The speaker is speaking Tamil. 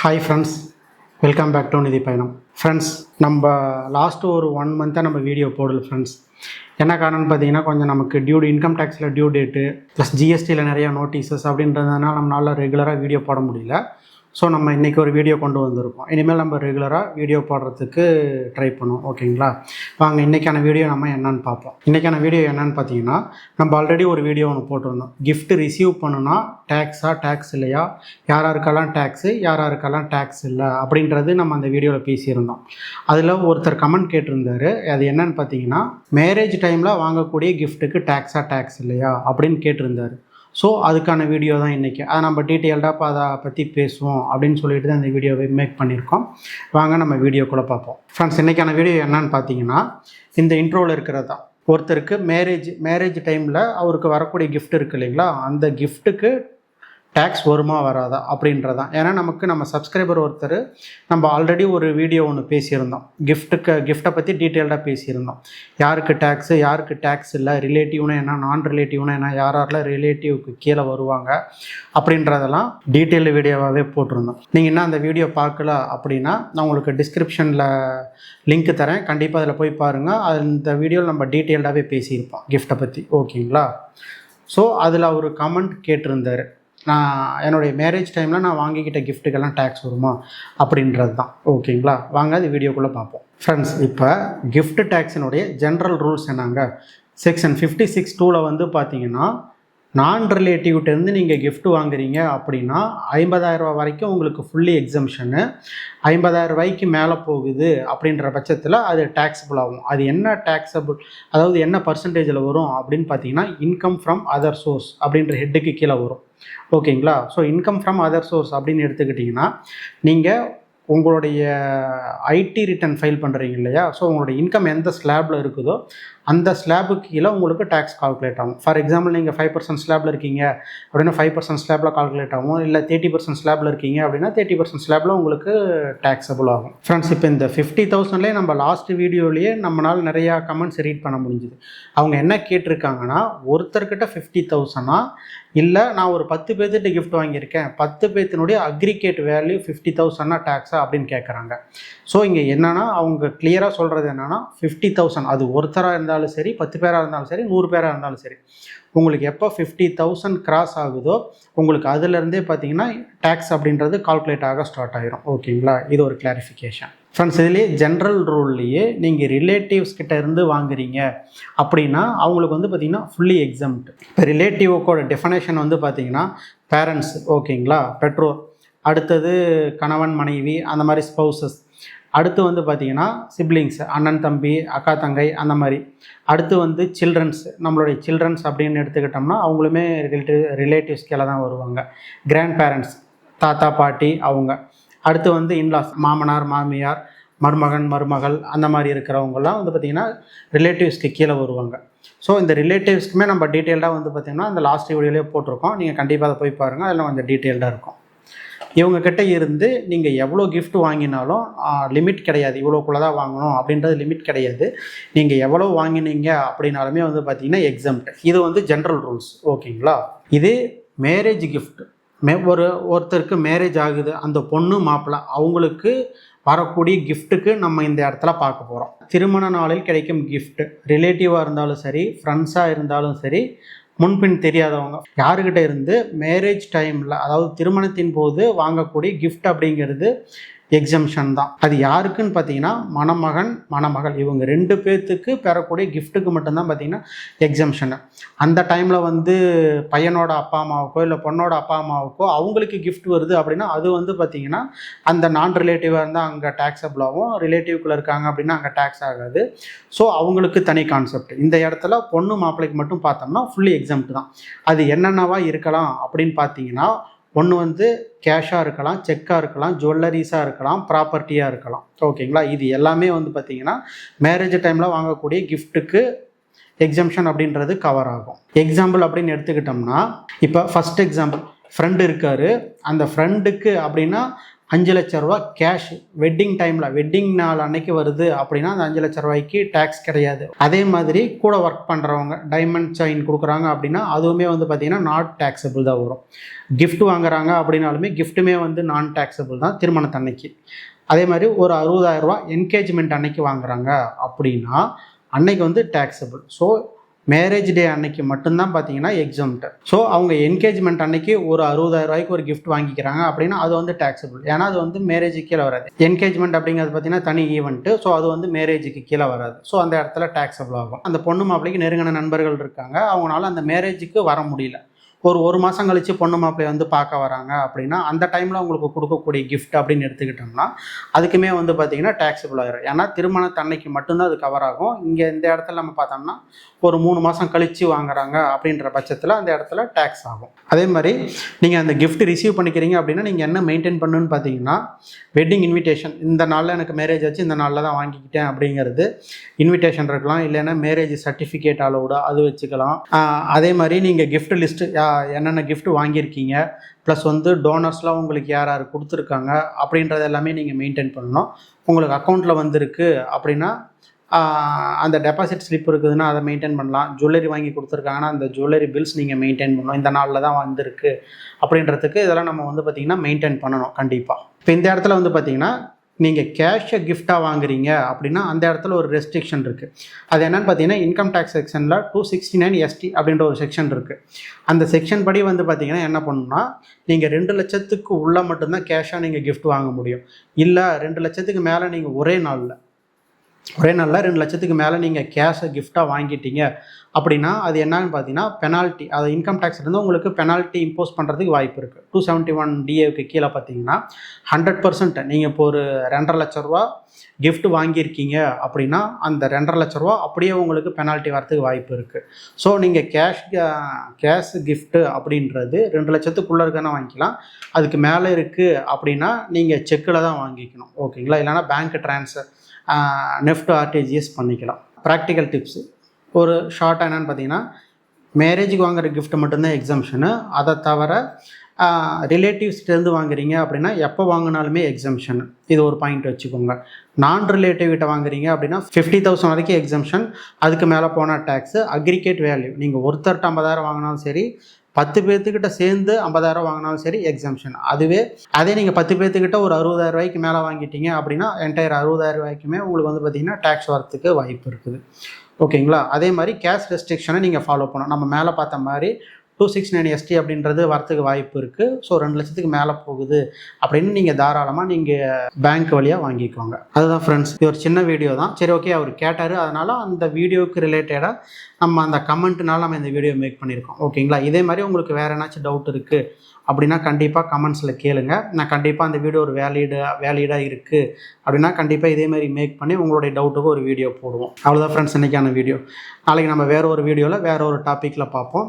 Hi friends welcome back to நிதி பயணம் ஃப்ரெண்ட்ஸ் நம்ம லாஸ்ட்டு ஒரு ஒன் மந்த்தாக நம்ம வீடியோ போடல ஃப்ரெண்ட்ஸ் என்ன காரணம்னு பார்த்தீங்கன்னா கொஞ்சம் நமக்கு டியூ இன்கம் டேக்ஸில் டியூ டேட்டு ப்ளஸ் ஜிஎஸ்டியில் நிறையா நோட்டீஸஸ் அப்படின்றதுனால நம்மளால் ரெகுலராக வீடியோ போட முடியல. ஸோ நம்ம இன்றைக்கி ஒரு வீடியோ கொண்டு வந்திருக்கோம். இனிமேல் நம்ம ரெகுலராக வீடியோ போடுறதுக்கு ட்ரை பண்ணுவோம். ஓகேங்களா வாங்க இன்றைக்கான வீடியோ நம்ம என்னென்னு பார்ப்போம். இன்றைக்கான வீடியோ என்னென்னு பார்த்தீங்கன்னா நம்ம ஆல்ரெடி ஒரு வீடியோ ஒன்று போட்டிருந்தோம். கிஃப்ட் ரிசீவ் பண்ணுனா டேக்ஸா டேக்ஸ் இல்லையா? யார் யாருக்கெல்லாம் டேக்ஸு யார் யாருக்கெல்லாம் டேக்ஸ் இல்லை? அப்படின்றது நம்ம அந்த வீடியோவில் பேசியிருந்தோம். அதில் ஒருத்தர் கமெண்ட் கேட்டிருந்தாரு. அது என்னன்னு பார்த்தீங்கன்னா மேரேஜ் டைமில் வாங்கக்கூடிய கிஃப்ட்டுக்கு டேக்ஸா டேக்ஸ் இல்லையா? அப்படின்னு கேட்டிருந்தார். ஸோ அதுக்கான வீடியோ தான் இன்றைக்கி அதை நம்ம டீட்டெயில்டாக இப்போ அதை பற்றி பேசுவோம் அப்படின்னு சொல்லிட்டு தான் இந்த வீடியோவை மேக் பண்ணியிருக்கோம். வாங்க நம்ம வீடியோக்குள்ளே பார்ப்போம். ஃப்ரெண்ட்ஸ் இன்றைக்கான வீடியோ என்னன்னு பார்த்தீங்கன்னா இந்த இன்ட்ரோவில் இருக்கிறது தான். ஒருத்தருக்கு மேரேஜ் மேரேஜ் டைமில் அவருக்கு வரக்கூடிய கிஃப்ட் இருக்கு இல்லைங்களா? அந்த கிஃப்ட்டுக்கு டேக்ஸ் வருமா வராதா அப்படின்றதான். ஏன்னா நமக்கு நம்ம சப்ஸ்கிரைபர் ஒருத்தர் நம்ம ஆல்ரெடி ஒரு வீடியோ ஒன்று பேசியிருந்தோம். கிஃப்ட்டுக்கு கிஃப்ட்டை பற்றி டீட்டெயில்டாக பேசியிருந்தோம். யாருக்கு டேக்ஸு யாருக்கு டேக்ஸ் இல்லை ரிலேட்டிவ்னா என்ன நான் ரிலேட்டிவ்னா என்ன யார் யாரெல்லாம் ரிலேட்டிவ்க்கு கீழே வருவாங்க அப்படின்றதெல்லாம் டீட்டெயில் வீடியோவாகவே போட்டிருந்தோம். நீங்கள் என்ன அந்த வீடியோ பார்க்கல அப்படின்னா நான் உங்களுக்கு டிஸ்கிரிப்ஷனில் லிங்க் தரேன். கண்டிப்பாக அதில் போய் பாருங்கள் அந்த வீடியோவில் நம்ம டீட்டெயில்டாகவே பேசியிருப்போம் கிஃப்ட்டை பற்றி ஓகேங்களா ஸோ அதில் அவர் கமெண்ட் கேட்டிருந்தார். நான் என்னுடைய மேரேஜ் டைமில் நான் வாங்கிக்கிட்ட கிஃப்ட்டுக்கெல்லாம் டேக்ஸ் வருமா? அப்படின்றது தான் ஓகேங்களா? வாங்க அது வீடியோக்குள்ளே பார்ப்போம். ஃப்ரெண்ட்ஸ் இப்போ கிஃப்ட் டேக்ஸினுடைய ஜென்ரல் ரூல்ஸ் என்னங்க? செக்ஷன் ஃபிஃப்டி சிக்ஸ் டூவில் வந்து பார்த்தீங்கன்னா நான் ரிலேட்டிவ்கிட்டேருந்து நீங்கள் கிஃப்ட் வாங்குறீங்க அப்படின்னா ஐம்பதாயிரரூபா வரைக்கும் உங்களுக்கு ஃபுல்லி எக்ஸம்ஷனு ஐம்பதாயிரம் ரூபாய்க்கு மேலே போகுது அப்படின்ற பட்சத்தில் அது டேக்ஸபிள் ஆகும். அது என்ன டேக்ஸபிள் அதாவது என்ன பர்சன்டேஜில் வரும் அப்படின்னு பார்த்தீங்கன்னா இன்கம் ஃப்ரம் அதர் சோர்ஸ் அப்படின்ற ஹெட்டுக்கு கீழே வரும். ஓகேங்களா? So income from other source அப்படின்னு எடுத்துக்கிட்டிங்கன்னா நீங்கள் உங்களுடைய ஐடி ரிட்டர்ன் ஃபைல் பண்ணுறீங்க இல்லையா? ஸோ உங்களுடைய இன்கம் எந்த ஸ்லாபில் இருக்குதோ அந்த ஸ்லாபுக்கு கீழே உங்களுக்கு டேக்ஸ் கால்குலேட் ஆகும். ஃபார் எக்ஸாம்பிள் நீங்கள் ஃபைவ் பர்சன்ட் ஸ்லாபில் இருக்கீங்க அப்படின்னா ஃபைவ் பர்சன்ட் ஸ்லாபில் கால்குலேட் ஆகும்? இல்லை தேர்ட்டி பர்சன்ட் ஸ்லாபில் இருக்கீங்க அப்படின்னா தேர்ட்டி பர்சன்ட் ஸ்லாபில் உங்களுக்கு டேக்ஸபிள் ஆகும். ஃப்ரெண்ட்ஸ் இப்போ இந்த ஃபிஃப்டி தௌசண்ட்லேயே நம்ம லாஸ்ட் வீடியோலேயே நம்மளால் நிறையா கமெண்ட்ஸ் ரீட் பண்ண முடிஞ்சுது. அவங்க என்ன கேட்டிருக்காங்கன்னா ஒருத்தர்கிட்ட ஃபிஃப்டி தௌசண்ட்னா இல்லை நான் ஒரு பத்து பேர்த்துட்டு கிஃப்ட் வாங்கியிருக்கேன். பத்து பேர்த்தினுடைய அக்ரிகேட் வேல்யூ ஃபிஃப்டி தௌசண்ட்னா டேக்ஸா அப்படின்னு கேட்குறாங்க ஸோ இங்கே என்னென்னா அவங்க கிளியராக சொல்கிறது என்னென்னா ஃபிஃப்டி தௌசண்ட் அது ஒருத்தராக இருந்தாலும் சரி பத்து பேராக இருந்தாலும் சரி நூறு பேராக இருந்தாலும் சரி. உங்களுக்கு எப்போ ஃபிஃப்டி தௌசண்ட் கிராஸ் ஆகுதோ உங்களுக்கு அதுலேருந்தே பார்த்தீங்கன்னா டேக்ஸ் அப்படின்றது கால்குலேட் ஆக ஸ்டார்ட் ஆகிரும் ஓகேங்களா இது ஒரு கிளாரிஃபிகேஷன் ஃப்ரெண்ட்ஸ் இதுலேயே ஜென்ரல் ரூல்லையே நீங்கள் ரிலேட்டிவ்ஸ் கிட்ட இருந்து வாங்குறீங்க. அப்படின்னா அவங்களுக்கு வந்து பார்த்தீங்கன்னா ஃபுல்லி எக்ஸம்ட் இப்போ ரிலேட்டிவோட டெஃபனேஷன் வந்து பார்த்தீங்கன்னா பேரண்ட்ஸ் ஓகேங்களா? பெற்றோர். அடுத்தது கணவன் மனைவி அந்த மாதிரி ஸ்பௌசஸ் அடுத்து வந்து பார்த்திங்கன்னா சிப்ளிங்ஸ் அண்ணன் தம்பி அக்கா தங்கை அந்த மாதிரி. அடுத்து வந்து சில்ட்ரன்ஸ் நம்மளுடைய சில்ட்ரன்ஸ் அப்படின்னு எடுத்துக்கிட்டோம்னா அவங்களுமே ரிலேட்டிவ் ரிலேட்டிவ்ஸ் கீழே தான் வருவாங்க. கிராண்ட் பேரண்ட்ஸ் தாத்தா பாட்டி அவங்க. அடுத்து வந்து இன்லாஸ் மாமனார் மாமியார் மருமகன் மருமகள் அந்த மாதிரி இருக்கிறவங்கலாம் வந்து பார்த்திங்கன்னா ரிலேட்டிவ்ஸ்க்கு கீழே வருவாங்க. ஸோ இந்த ரிலேட்டிவ்ஸ்க்குமே நம்ம டீட்டெயில்டாக வந்து பார்த்திங்கன்னா அந்த லாஸ்ட் வீடியோலேயே போட்டிருக்கோம். நீங்கள் கண்டிப்பாக அதை போய் பாருங்கள் அதில் கொஞ்சம் டீட்டெயில்டாக இருக்கும். இவங்கக்கிட்ட இருந்து நீங்கள் எவ்வளோ கிஃப்ட் வாங்கினாலும் லிமிட் கிடையாது. இவ்வளோக்குள்ளே தான் வாங்கணும் அப்படின்றது லிமிட் கிடையாது. நீங்கள் எவ்வளோ வாங்கினீங்க அப்படின்னாலுமே வந்து பார்த்திங்கன்னா எக்ஸாம்ட் இது வந்து ஜென்ரல் ரூல்ஸ் ஓகேங்களா இது மேரேஜ் கிஃப்ட் மே ஒரு ஒருத்தருக்கு மேரேஜ் ஆகுது அந்த பொண்ணு மாப்பிள்ளை அவங்களுக்கு வரக்கூடிய கிஃப்ட்டுக்கு நம்ம இந்த இடத்துல பார்க்க போகிறோம் திருமண நாளில் கிடைக்கும் கிஃப்ட்டு ரிலேட்டிவாக இருந்தாலும் சரி ஃப்ரெண்ட்ஸாக இருந்தாலும் சரி முன்பின் தெரியாதவங்க. யாருக்கிட்ட இருந்து மேரேஜ் டைமில் அதாவது திருமணத்தின் போது வாங்கக்கூடிய கிஃப்ட் அப்படிங்கிறது எக்ஸம்ஷன் தான். அது யாருக்குன்னு பார்த்தீங்கன்னா மணமகன் மணமகள் இவங்க ரெண்டு பேர்த்துக்கு பெறக்கூடிய கிஃப்ட்டுக்கு மட்டும்தான் பார்த்தீங்கன்னா எக்ஸம்ஷனு அந்த டைமில் வந்து பையனோட அப்பா அம்மாவுக்கோ இல்லை பொண்ணோட அப்பா அம்மாவுக்கோ அவங்களுக்கு கிஃப்ட் வருது அப்படின்னா அது வந்து பார்த்தீங்கன்னா அந்த நான் ரிலேட்டிவாக இருந்தால் அங்கே டேக்ஸபிள் ஆகும் ரிலேட்டிவ்குள்ளே இருக்காங்க அப்படின்னா அங்கே டேக்ஸ் ஆகாது. ஸோ அவங்களுக்கு தனி கான்செப்ட் இந்த இடத்துல பொண்ணு மாப்பிள்ளைக்கு மட்டும் பார்த்தோம்னா ஃபுல்லி எக்ஸாம்ட் தான். அது என்னென்னவா இருக்கலாம் அப்படின்னு பார்த்தீங்கன்னா ஒன்று வந்து கேஷாக இருக்கலாம் செக்காக இருக்கலாம் ஜுவல்லரிஸாக இருக்கலாம் ப்ராப்பர்ட்டியாக இருக்கலாம். ஓகேங்களா இது எல்லாமே வந்து பார்த்திங்கன்னா மேரேஜ் டைமில் வாங்கக்கூடிய கிஃப்ட்டுக்கு எக்ஸம்ஷன் அப்படின்றது கவர் ஆகும். எக்ஸாம்பிள் அப்படின்னு எடுத்துக்கிட்டோம்னா இப்போ ஃபஸ்ட் எக்ஸாம்பிள் ஃப்ரெண்டு இருக்காரு. அந்த ஃப்ரெண்டுக்கு அப்படின்னா அஞ்சு லட்ச ரூபா கேஷ் வெட்டிங் டைமில் வெட்டிங் நாள் அன்னைக்கு வருது அப்படின்னா அந்த அஞ்சு லட்ச ரூபாய்க்கு டேக்ஸ் கிடையாது. அதே மாதிரி கூட ஒர்க் பண்ணுறவங்க டைமண்ட் செயின் கொடுக்குறாங்க அப்படின்னா அதுவுமே வந்து பார்த்திங்கன்னா நாட் டேக்ஸபிள் தான் வரும். கிஃப்ட் வாங்குறாங்க அப்படின்னாலுமே கிஃப்ட்டுமே வந்து நான் டேக்ஸபிள் தான் திருமணத்தன்னைக்கு அதே மாதிரி ஒரு அறுபதாயிரரூபா என்கேஜ்மெண்ட் அன்னைக்கு வாங்குறாங்க அப்படின்னா அன்னைக்கு வந்து டேக்ஸபிள் ஸோ மேரேஜ் டே அன்னைக்கு மட்டும்தான் பார்த்தீங்கன்னா எக்ஸம்ட் ஸோ அவங்க என்கேஜ்மெண்ட் அன்னைக்கு ஒரு அறுபதாயிரம் ரூபாய்க்கு ஒரு கிஃப்ட் வாங்கிக்கிறாங்க அப்படின்னா அது வந்து டேக்ஸபிள் ஏன்னா அது வந்து மேரேஜுக்கு கீழே வராது. என்கேஜ்மெண்ட் அப்படிங்கிறது பார்த்தீங்கன்னா தனி ஈவெண்ட்டு ஸோ அது வந்து மேரேஜுக்கு கீழே வராது. ஸோ அந்த இடத்துல டேக்ஸபிள் ஆகும். அந்த பொண்ணு மாப்பிள்ளைக்கு நெருங்கின நண்பர்கள் இருக்காங்க. அவங்களால அந்த மேரேஜுக்கு வர முடியல. ஒரு ஒரு மாதம் கழித்து பொண்ணு மாப்பிள்ளை வந்து பார்க்க வராங்க அப்படின்னா அந்த டைமில் உங்களுக்கு கொடுக்கக்கூடிய கிஃப்ட் அப்படின்னு எடுத்துக்கிட்டோம்னா அதுக்குமே வந்து பார்த்தீங்கன்னா டேக்ஸபிள் ஆகிரும் ஏன்னா திருமணத்தன்னைக்கு மட்டும்தான் அது கவர் ஆகும். இங்கே இந்த இடத்துல நம்ம பார்த்தோம்னா ஒரு மூணு மாதம் கழித்து வாங்குறாங்க அப்படின்ற பட்சத்தில் அந்த இடத்துல டேக்ஸ் ஆகும். அதே மாதிரி நீங்கள் அந்த கிஃப்ட் ரிசீவ் பண்ணிக்கிறீங்க அப்படின்னா நீங்கள் என்ன மெயின்டைன் பண்ணுன்னு பார்த்தீங்கன்னா வெட்டிங் இன்விடேஷன் இந்த நாளில் எனக்கு மேரேஜ் ஆச்சு இந்த நாளில் தான் வாங்கிக்கிட்டேன் அப்படிங்கிறது இன்விடேஷன் இருக்கலாம். இல்லைன்னா மேரேஜ் சர்டிஃபிகேட் அலோடு அது வச்சுக்கலாம். அதே மாதிரி நீங்கள் கிஃப்ட் லிஸ்ட்டு என்னென்ன கிஃப்ட்டு வாங்கியிருக்கீங்க ப்ளஸ் வந்து டோனர்ஸ்லாம் உங்களுக்கு யார் யார் கொடுத்துருக்காங்க அப்படின்றது எல்லாமே நீங்கள் மெயின்டைன் பண்ணணும். உங்களுக்கு அக்கௌண்ட்டில் வந்திருக்கு அப்படின்னா அந்த டெபாசிட் ஸ்லிப் இருக்குதுன்னா அதை மெயின்டைன் பண்ணலாம். ஜுவல்லரி வாங்கி கொடுத்துருக்காங்கன்னா அந்த ஜுவல்லரி பில்ஸ் நீங்கள் மெயின்டைன் பண்ணணும். இந்த நாளில் தான் வந்திருக்கு அப்படின்றதுக்கு இதெல்லாம் நம்ம வந்து பார்த்திங்கன்னா மெயின்டைன் பண்ணணும் கண்டிப்பாக இப்போ இந்த இடத்துல வந்து பார்த்திங்கன்னா நீங்கள் கேஷை கிஃப்டாக வாங்குறீங்க அப்படின்னா அந்த இடத்துல ஒரு ரெஸ்ட்ரிக்ஷன் இருக்குது அது என்னென்னு பார்த்தீங்கன்னா இன்கம் டேக்ஸ் செக்ஷனில் டூ சிக்ஸ்டி நைன் எஸ்டி அப்படின்ற ஒரு செக்ஷன் இருக்குது அந்த செக்ஷன் படி வந்து பார்த்தீங்கன்னா என்ன பண்ணணும்னா நீங்கள் ரெண்டு லட்சத்துக்கு உள்ளே மட்டும்தான் கேஷாக நீங்கள் கிஃப்ட் வாங்க முடியும். இல்லை ரெண்டு லட்சத்துக்கு மேலே நீங்கள் ஒரே நாளில் ஒரே நாளில் ரெண்டு லட்சத்துக்கு மேலே நீங்கள் கேஷை கிஃப்டாக வாங்கிட்டீங்க அப்படின்னா அது என்னன்னு பார்த்தீங்கன்னா பெனால்ட்டி அது இன்கம் டேக்ஸ்லேருந்து உங்களுக்கு பெனால்ட்டி இம்போஸ் பண்ணுறதுக்கு வாய்ப்பு இருக்குது டூ செவன்ட்டி ஒன் டிஏவுக்கு கீழே பார்த்தீங்கன்னா ஹண்ட்ரட் பர்சன்ட் நீங்கள் இப்போ ஒரு ரெண்டரை லட்ச ரூபா கிஃப்ட் வாங்கியிருக்கீங்க அப்படின்னா அந்த ரெண்டரை லட்ச ரூபா அப்படியே உங்களுக்கு பெனால்ட்டி வரத்துக்கு வாய்ப்பு இருக்குது ஸோ நீங்கள் கேஷ் கேஷ் கிஃப்ட்டு அப்படின்றது ரெண்டு லட்சத்துக்குள்ளே இருக்கனா வாங்கிக்கலாம். அதுக்கு மேலே இருக்குது அப்படின்னா நீங்கள் செக்கில் தான் வாங்கிக்கணும். ஓகேங்களா இல்லைனா பேங்க் ட்ரான்ஸ்ஃபர் நெஃப்ட் ஆர்டிஜிஎஸ் பண்ணிக்கலாம். ப்ராக்டிக்கல் டிப்ஸு ஒரு ஷார்ட்டாக என்னென்னு பார்த்தீங்கன்னா மேரேஜுக்கு வாங்குற கிஃப்ட் மட்டும்தான் எக்ஸம்ஷனு அதை தவிர ரிலேட்டிவ்ஸ்கிட்டேருந்து வாங்குறீங்க அப்படின்னா எப்போ வாங்கினாலுமே எக்ஸம்ஷன் இது ஒரு பாயிண்ட் வச்சுக்கோங்க. நான் ரிலேட்டிவ் கிட்ட வாங்குறீங்க அப்படின்னா ஃபிஃப்டி தௌசண்ட் வரைக்கும் எக்ஸம்ஷன் அதுக்கு மேலே போனால் டேக்ஸு அக்ரிகேட் வேல்யூ நீங்கள் ஒருத்தர்கிட்ட ஐம்பதாயிரம் வாங்கினாலும் சரி பத்து பேர்த்துக்கிட்ட சேர்ந்து ஐம்பதாயிரம் வாங்கினாலும் சரி எக்ஸம்ஷன் அதுவே அதே நீங்கள் பத்து பேர்த்துக்கிட்ட ஒரு அறுபதாயிரம் ரூபாய்க்கு மேலே வாங்கிட்டீங்க அப்படின்னா என்டையர் அறுபதாயிரம் ரூபாய்க்குமே உங்களுக்கு வந்து பார்த்தீங்கன்னா டேக்ஸ் வரத்துக்கு வாய்ப்பு இருக்குது. ஓகேங்களா? அதே மாதிரி கேஷ் ரெஸ்ட்ரிக்ஷனை நீங்கள் ஃபாலோ பண்ணணும். நம்ம மேலே பார்த்த மாதிரி டூ சிக்ஸ் நைன் எஸ்டி அப்படின்றது வரத்துக்கு வாய்ப்பு இருக்குது ஸோ ரெண்டு லட்சத்துக்கு மேலே போகுது அப்படின்னு நீங்கள் தாராளமாக நீங்கள் பேங்க் வழியாக வாங்கிக்கோங்க. அதுதான் ஃப்ரெண்ட்ஸ் இது ஒரு சின்ன வீடியோ தான். சரி ஓகே அவர் கேட்டார். அதனால் அந்த வீடியோவுக்கு ரிலேட்டடாக நம்ம அந்த கமெண்ட்னால நம்ம இந்த வீடியோ மேக் பண்ணியிருக்கோம். ஓகேங்களா இதே மாதிரி உங்களுக்கு வேறு ஏதாச்சும் டவுட் இருக்குது அப்படின்னா கண்டிப்பாக கமெண்ட்ஸில் கேளுங்க. நான் கண்டிப்பாக அந்த வீடியோ ஒரு வேலிடாக வேலிடாக இருக்குது அப்படின்னா கண்டிப்பாக இதே மாதிரி மேக் பண்ணி உங்களுடைய டவுட்டுக்கு ஒரு வீடியோ போடுவோம். அவ்வளோதான் ஃப்ரெண்ட்ஸ் இன்றைக்கான வீடியோ நாளைக்கு நம்ம வேறு ஒரு வீடியோவில் வேறு ஒரு டாப்பிக்கில் பார்ப்போம்.